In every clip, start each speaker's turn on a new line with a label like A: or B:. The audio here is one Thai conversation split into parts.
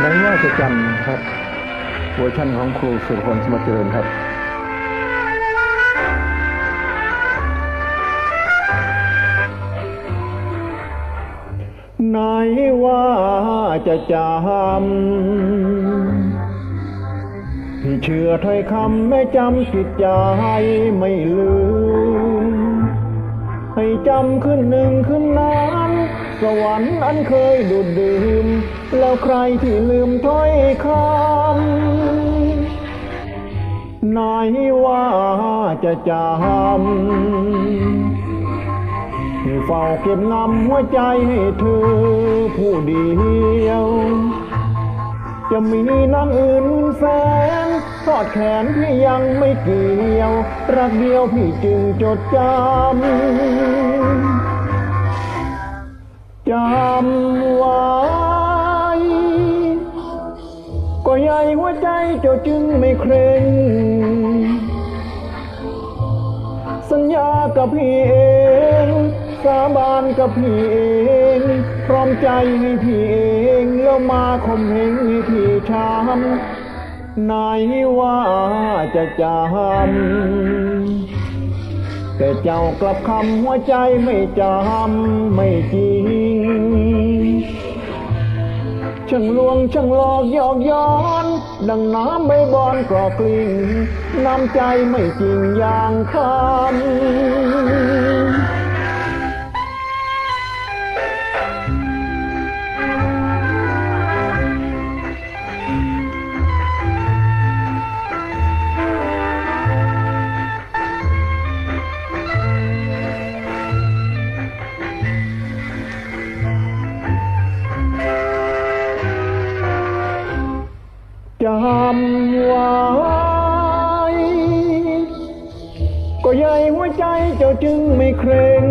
A: ไหนว่าจะจำครับเวอร์ชันของครูสุรพลสมบัติเจริญครับไหนว่าจะจำที่เชื่อถ้อยคำแม่จำผิดใจไม่ลืม ให้จำขึ้นหนึ่งขึ้น สวรรค์อันเคยดูดดื่ม แล้วใครที่ลืมถ้อยคำไหนว่าจะจำเฝ้าเก็บงำหัวใจให้เธอผู้เดียว จะมีนางอื่นแสนทอดแขนพี่ยังไม่เกี่ยว รักเดียวพี่จึงจดจำ ใหญ่หัวใจเจ้าจึงไม่เคร่ง สัญญากับพี่เอง สาบานกับพี่เอง พร้อมใจให้พี่เอง แล้วมาข่มเหงให้พี่ช้ำไหนว่าจะจำแต่เจ้ากลับคำหัวใจไม่จำไม่จริง ช่างลวงช่างหลอกหยอกย้อน ดังน้ำใบบอนกรอกกลิ่งน้ำใจไม่จริงอย่างคำ จำไว้ก็ใหญ่หัวใจเจ้าจึงไม่เคร่ง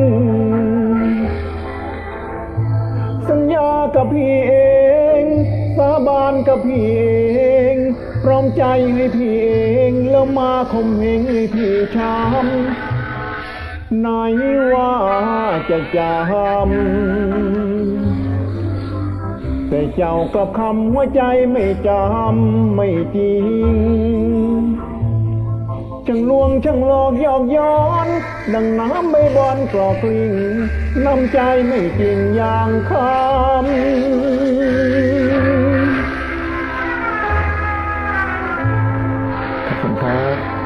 A: สัญญากับพี่เอง สาบานกับพี่เองพร้อมใจให้พี่เอง แล้วมาข่มเหงให้พี่ช้ำไหนว่าจะจำ แต่เจ้ากับคำหัวใจไม่จำไม่จริงช่างลวงช่างหลอกยอกย้อน ดังน้ำไม่บอนกรอกลิ่งน้ำใจไม่จริงอย่างคำขอบคุครับ